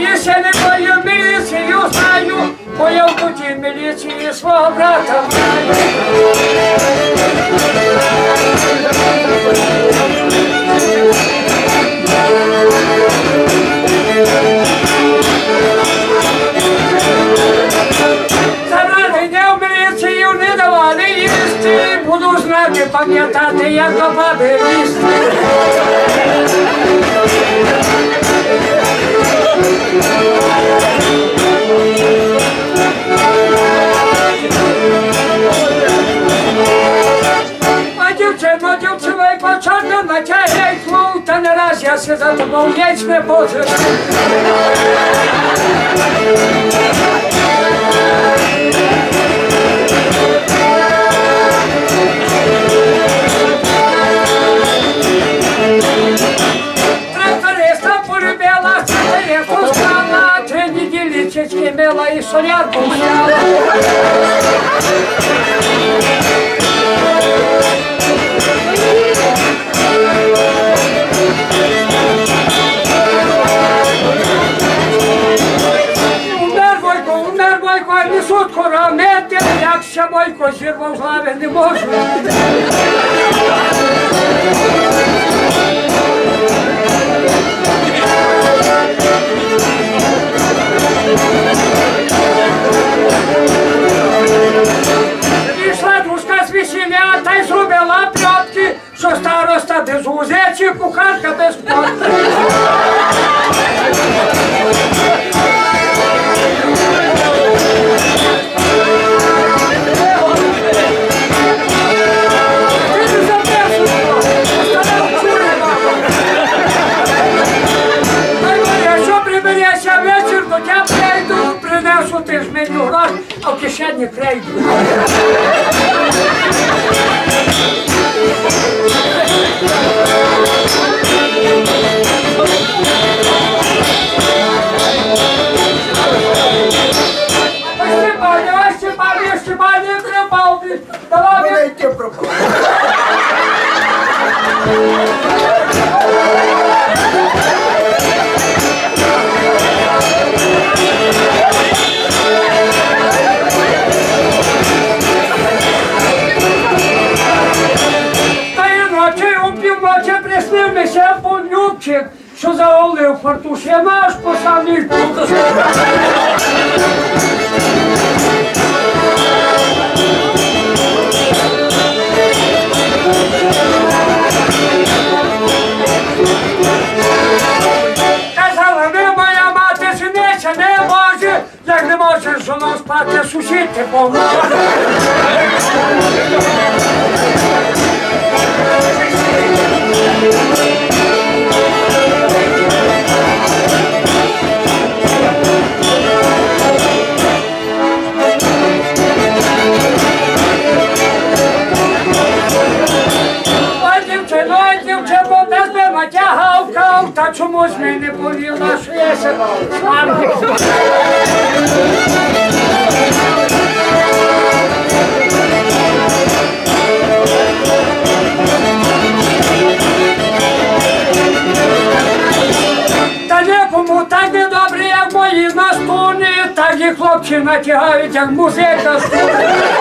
Ще не бою, міліцію знаю, бо я в тоді міліції свого брата. Заради не в міліцію не давали їсти, буду знати, пам'ятати, як до баби лізти. Не раз я се за тобою ніч боже. Чечки мила і солярку взяла. Бойко, а несуть як ще Бойко зірвав з лави не можу. Та й зробила пльотки, що староста без узечі, кухарка без плотки. В кишені ось ти пане, припав, давай, полюбчик, що заголив фартуш, я наш по самій тут. Казала, не моя мати синича не може, як не може з жоною спати, сусідки поможе. Божі в наш весен. Та нікому так не добре, як мої настуни, так і хлопці натягають, як музика стуни.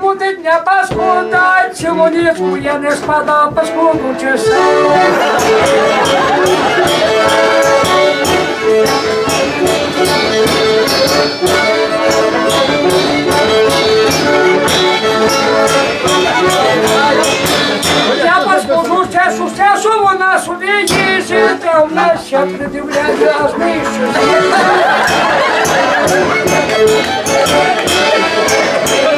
Буде не паскуда, чому нічку я не спадав, паскуду чеса. Я паскуду все, що вона собі в нас ще придивляє, аж нижче.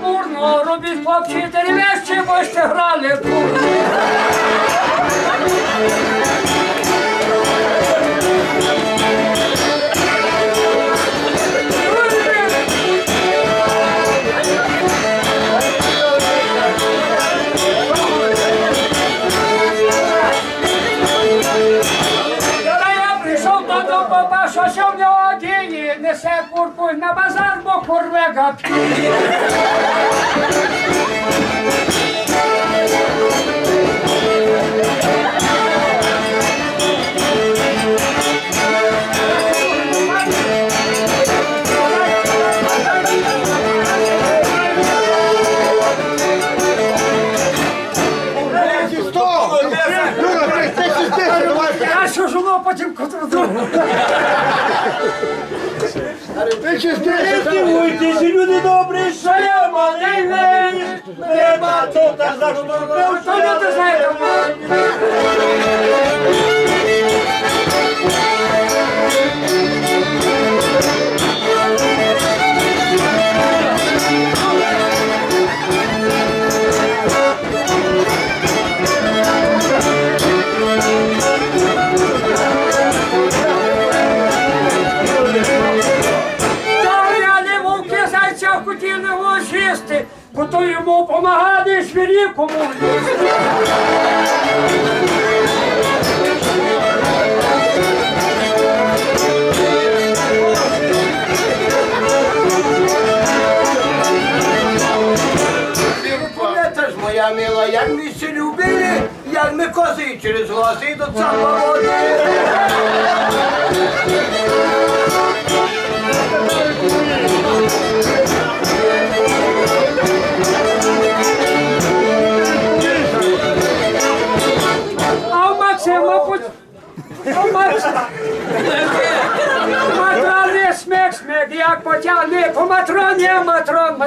хмурно, робіть хлопці дерев'ящі, бо ще грали курно. kurpuy ne bazar bokur ve gat. Дивуйтесь, люди добрі, що я малий лень, нема тут за що. То ти знаєте, помагали. Пам'ятаєш, моя мила, як ми ще любили, як ми кози через лоси до цапа водили.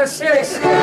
I'm yes.